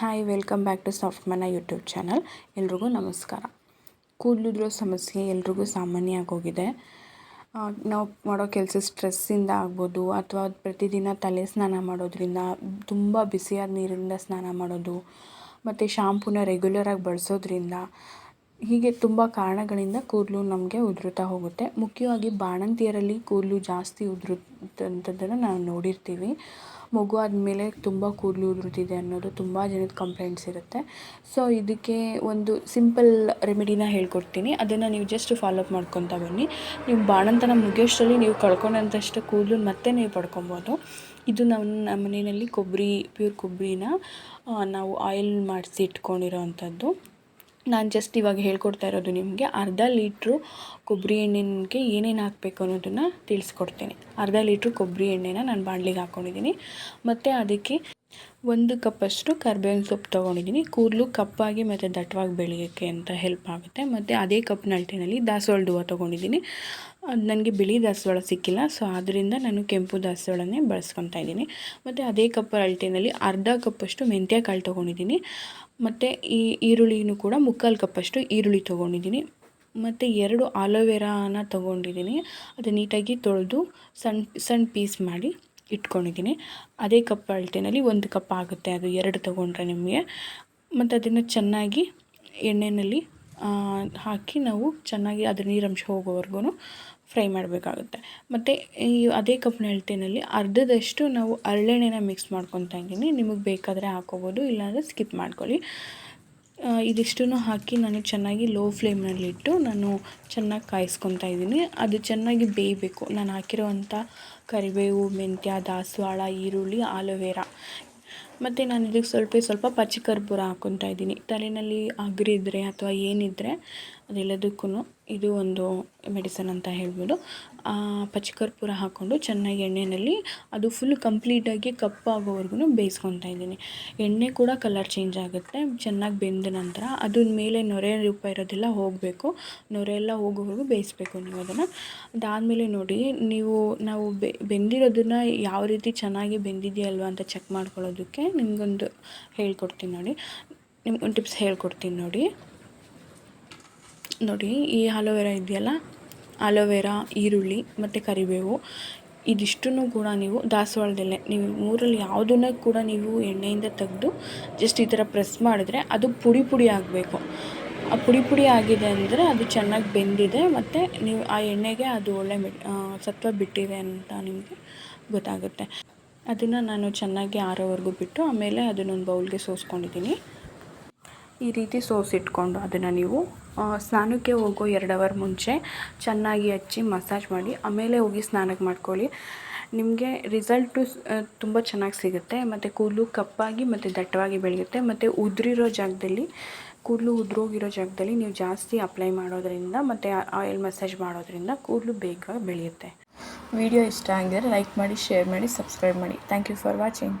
Hi welcome back to soft ಮನ YouTube channel ಎಲ್ರಿಗೂ ನಮಸ್ಕಾರ. ಕೂದಲುದ್ರೋ ಸಮಸ್ಯೆ ಎಲ್ರಿಗೂ ಸಾಮಾನ್ಯ ಆಗೋಗಿದೆ ನಾವು ಮಾಡೋ ಕೆಲಸ ಸ್ಟ್ರೆಸ್ಸಿಂದ ಆಗ್ಬೋದು, ಅಥವಾ ಪ್ರತಿದಿನ ತಲೆ ಸ್ನಾನ ಮಾಡೋದ್ರಿಂದ ತುಂಬ ಬಿಸಿಯಾದ ನೀರಿಂದ ಸ್ನಾನ ಮಾಡೋದು, ಮತ್ತು ಶಾಂಪೂನ ರೆಗ್ಯುಲರಾಗಿ ಬಳಸೋದ್ರಿಂದ ಹೀಗೆ ತುಂಬ ಕಾರಣಗಳಿಂದ ಕೂದಲು ನಮಗೆ ಉದುರುತ್ತಾ ಹೋಗುತ್ತೆ. ಮುಖ್ಯವಾಗಿ ಬಾಣಂತಿಯರಲ್ಲಿ ಕೂದಲು ಜಾಸ್ತಿ ಉದುರುತ್ತಂಥದ್ದನ್ನು ನಾವು ನೋಡಿರ್ತೀವಿ. ಮಗು ಆದಮೇಲೆ ತುಂಬ ಕೂದಲು ಉದುರುತ್ತಿದೆ ಅನ್ನೋದು ತುಂಬ ಜನದ ಕಂಪ್ಲೇಂಟ್ಸ್ ಇರುತ್ತೆ. ಸೊ ಇದಕ್ಕೆ ಒಂದು ಸಿಂಪಲ್ ರೆಮಿಡಿನ ಹೇಳ್ಕೊಡ್ತೀನಿ. ಅದನ್ನು ನೀವು ಜಸ್ಟ್ ಫಾಲೋಅಪ್ ಮಾಡ್ಕೊತಾ ಬನ್ನಿ. ನೀವು ಬಾಣಂತನ ಮುಗಿಯೋಷ್ಟರಲ್ಲಿ ನೀವು ಕಳ್ಕೊಂಡಂಥಷ್ಟು ಕೂದಲು ಮತ್ತೆ ನೀವು ಪಡ್ಕೊಬೋದು. ಇದು ನಮ್ಮ ನಮ್ಮ ಮನೆಯಲ್ಲಿ ಕೊಬ್ಬರಿ ಪ್ಯೂರ್ ಕೊಬ್ಬರಿನ ನಾವು ಆಯಿಲ್ ಮಾಡಿಸಿ ಇಟ್ಕೊಂಡಿರೋ ಅಂಥದ್ದು ನಾನು ಜಸ್ಟ್ ಇವಾಗ ಹೇಳ್ಕೊಡ್ತಾ ಇರೋದು ನಿಮಗೆ ಅರ್ಧ ಲೀಟ್ರು ಕೊಬ್ಬರಿ ಎಣ್ಣೆಗೆ ಏನೇನು ಹಾಕಬೇಕು ಅನ್ನೋದನ್ನು ತಿಳಿಸ್ಕೊಡ್ತೀನಿ. ಅರ್ಧ ಲೀಟ್ರು ಕೊಬ್ಬರಿ ಎಣ್ಣೆನ ನಾನು ಬಾಣಲಿಗೆ ಹಾಕ್ಕೊಂಡಿದ್ದೀನಿ ಮತ್ತು ಅದಕ್ಕೆ ಒಂದು ಕಪ್ಪಷ್ಟು ಕರ್ಬೇವಿನ ಸೊಪ್ಪು ತೊಗೊಂಡಿದ್ದೀನಿ. ಕೂದಲು ಕಪ್ಪಾಗಿ ಮತ್ತು ದಟ್ಟವಾಗಿ ಬೆಳೆಯೋಕ್ಕೆ ಅಂತ ಹೆಲ್ಪ್ ಆಗುತ್ತೆ. ಮತ್ತು ಅದೇ ಕಪ್ಪಿನ ಅಳತೆನಲ್ಲಿ ದಾಸವಾಳ ಹೂವು ತೊಗೊಂಡಿದ್ದೀನಿ. ಅದು ನನಗೆ ಬಿಳಿ ದಾಸವಾಳ ಸಿಕ್ಕಿಲ್ಲ. ಸೊ ಆದ್ದರಿಂದ ನಾನು ಕೆಂಪು ದಾಸವಾಳನೇ ಬಳಸ್ಕೊತಾ ಇದ್ದೀನಿ. ಮತ್ತು ಅದೇ ಕಪ್ ಅಲ್ಟಿನಲ್ಲಿ ಅರ್ಧ ಕಪ್ಪಷ್ಟು ಮೆಂತ್ಯ ಕಾಳು ತೊಗೊಂಡಿದ್ದೀನಿ. ಮತ್ತು ಈ ಈರುಳ್ಳಿನೂ ಕೂಡ ಮುಕ್ಕಾಲು ಕಪ್ಪಷ್ಟು ಈರುಳ್ಳಿ ತೊಗೊಂಡಿದ್ದೀನಿ. ಮತ್ತು ಎರಡು ಆಲೋವೆರಾನ ತೊಗೊಂಡಿದ್ದೀನಿ. ಅದು ನೀಟಾಗಿ ತೊಳೆದು ಸಣ್ಣ ಸಣ್ಣ ಪೀಸ್ ಮಾಡಿ ಇಟ್ಕೊಂಡಿದ್ದೀನಿ. ಅದೇ ಕಪ್ ಅಳತೆಯಲ್ಲಿ ಒಂದು ಕಪ್ ಆಗುತ್ತೆ. ಅದು ಎರಡು ತೊಗೊಂಡ್ರೆ ನಿಮಗೆ. ಮತ್ತು ಅದನ್ನು ಚೆನ್ನಾಗಿ ಎಣ್ಣೆಯಲ್ಲಿ ಹಾಕಿ ನಾವು ಚೆನ್ನಾಗಿ ಅದ್ರ ನೀರಂಶ ಹೋಗೋವರೆಗೂ ಫ್ರೈ ಮಾಡಬೇಕಾಗುತ್ತೆ. ಮತ್ತು ಈ ಅದೇ ಕಪ್ನ ಅಳತೆಯಲ್ಲಿ ಅರ್ಧದಷ್ಟು ನಾವು ಅರಳೆಣ್ಣೆನ ಮಿಕ್ಸ್ ಮಾಡ್ಕೊತಾ ಇದ್ದೀನಿ. ನಿಮಗೆ ಬೇಕಾದರೆ ಹಾಕೋಬೋದು, ಇಲ್ಲಾಂದರೆ ಸ್ಕಿಪ್ ಮಾಡ್ಕೊಳ್ಳಿ. ಇದಿಷ್ಟನ್ನು ಹಾಕಿ ನಾನು ಚೆನ್ನಾಗಿ ಲೋ ಫ್ಲೇಮ್ನಲ್ಲಿಟ್ಟು ನಾನು ಚೆನ್ನಾಗಿ ಕಾಯಿಸ್ಕೊತಾ ಇದ್ದೀನಿ. ಅದು ಚೆನ್ನಾಗಿ ಬೇಯಬೇಕು. ನಾನು ಹಾಕಿರೋವಂಥ ಕರಿಬೇವು, ಮೆಂತ್ಯ, ದಾಸವಾಳ, ಈರುಳ್ಳಿ, ಆಲೋವೆರಾ. ಮತ್ತು ನಾನು ಇದಕ್ಕೆ ಸ್ವಲ್ಪ ಸ್ವಲ್ಪ ಪಚ್ಚಿಕರ್ಪೂರ ಹಾಕ್ಕೊತಾ ಇದ್ದೀನಿ. ತಲೆಯಲ್ಲಿ ಅಗ್ರಿದ್ರೆ ಅಥವಾ ಏನಿದ್ರೆ ಅದೆಲ್ಲದಕ್ಕೂ ಇದು ಒಂದು ಮೆಡಿಸನ್ ಅಂತ ಹೇಳ್ಬೋದು. ಆ, ಪಚ್ಚ ಕರ್ಪೂರ ಹಾಕ್ಕೊಂಡು ಚೆನ್ನಾಗಿ ಎಣ್ಣೆಯಲ್ಲಿ ಅದು ಫುಲ್ ಕಂಪ್ಲೀಟಾಗಿ ಕಪ್ಪಾಗೋವರೆಗೂ ಬೇಯಿಸ್ಕೊತಾ ಇದ್ದೀನಿ. ಎಣ್ಣೆ ಕೂಡ ಕಲರ್ ಚೇಂಜ್ ಆಗುತ್ತೆ ಚೆನ್ನಾಗಿ ಬೆಂದ ನಂತರ ಅದನ್ನ ಮೇಲೆ ನೊರೆ ರೂಪ ಇರೋದೆಲ್ಲ ಹೋಗಬೇಕು. ನೊರೆ ಎಲ್ಲ ಹೋಗೋವರೆಗೂ ಬೇಯಿಸ್ಬೇಕು ನೀವು ಅದನ್ನು. ಅದಾದಮೇಲೆ ನೋಡಿ ನೀವು ನಾವು ಬೆಂದಿರೋದನ್ನ ಯಾವ ರೀತಿ ಚೆನ್ನಾಗಿ ಬೆಂದಿದೆಯಲ್ವಾ ಅಂತ ಚೆಕ್ ಮಾಡ್ಕೊಳ್ಳೋದಕ್ಕೆ ನಿಮಗೊಂದು ಹೇಳ್ಕೊಡ್ತೀನಿ ನೋಡಿ. ನಿಮ್ಗೊಂದು ಟಿಪ್ಸ್ ಹೇಳ್ಕೊಡ್ತೀನಿ ನೋಡಿ. ನೋಡಿ, ಈ ಆಲೋವೆರಾ ಇದೆಯಲ್ಲ? ಆಲೋವೆರಾ ಈರುಳ್ಳಿ, ಮತ್ತು ಕರಿಬೇವು. ಇದಿಷ್ಟನ್ನು ಕೂಡ ನೀವು ದಾಸವಾಳದಲ್ಲೇ, ನೀವು ಮೂರಲ್ಲಿ ಯಾವುದನ್ನ ಕೂಡ ನೀವು ಎಣ್ಣೆಯಿಂದ ತೆಗೆದು ಜಸ್ಟ್ ಈ ಥರ ಪ್ರೆಸ್ ಮಾಡಿದ್ರೆ ಅದು ಪುಡಿ ಪುಡಿ ಆಗಬೇಕು. ಆ ಪುಡಿ ಪುಡಿ ಆಗಿದೆ ಅಂದರೆ ಅದು ಚೆನ್ನಾಗಿ ಬೆಂದಿದೆ, ಮತ್ತು ನೀವು ಆ ಎಣ್ಣೆಗೆ ಅದು ಒಳ್ಳೆ ಸತ್ವ ಬಿಟ್ಟಿದೆ ಅಂತ ನಿಮಗೆ ಗೊತ್ತಾಗುತ್ತೆ. ಅದನ್ನು ನಾನು ಚೆನ್ನಾಗಿ ಆರೋವರೆಗೂ ಬಿಟ್ಟು ಆಮೇಲೆ ಅದನ್ನೊಂದು ಬೌಲ್ಗೆ ಸೋಸ್ಕೊಂಡಿದ್ದೀನಿ. ಈ ರೀತಿ ಸೋಸಿಟ್ಕೊಂಡು ಅದನ್ನು ನೀವು ಸ್ನಾನಕ್ಕೆ ಹೋಗೋ ಎರಡು ಅವರ್ ಮುಂಚೆ ಚೆನ್ನಾಗಿ ಹಚ್ಚಿ ಮಸಾಜ್ ಮಾಡಿ, ಆಮೇಲೆ ಹೋಗಿ ಸ್ನಾನಕ್ಕೆ ಮಾಡ್ಕೊಳ್ಳಿ. ನಿಮಗೆ ರಿಸಲ್ಟು ತುಂಬ ಚೆನ್ನಾಗಿ ಸಿಗುತ್ತೆ. ಮತ್ತು ಕೂದಲು ಕಪ್ಪಾಗಿ ಮತ್ತು ದಟ್ಟವಾಗಿ ಬೆಳೆಯುತ್ತೆ. ಮತ್ತು ಉದುರಿರೋ ಜಾಗದಲ್ಲಿ, ಕೂದಲು ಉದುರೋಗಿರೋ ಜಾಗದಲ್ಲಿ ನೀವು ಜಾಸ್ತಿ ಅಪ್ಲೈ ಮಾಡೋದ್ರಿಂದ ಮತ್ತು ಆಯಿಲ್ ಮಸಾಜ್ ಮಾಡೋದ್ರಿಂದ ಕೂದಲು ಬೇಗ ಬೆಳೆಯುತ್ತೆ. ವಿಡಿಯೋ ಇಷ್ಟ ಆಗಿದ್ರೆ ಲೈಕ್ ಮಾಡಿ, ಶೇರ್ ಮಾಡಿ, ಸಬ್ಸ್ಕ್ರೈಬ್ ಮಾಡಿ. Thank you for watching.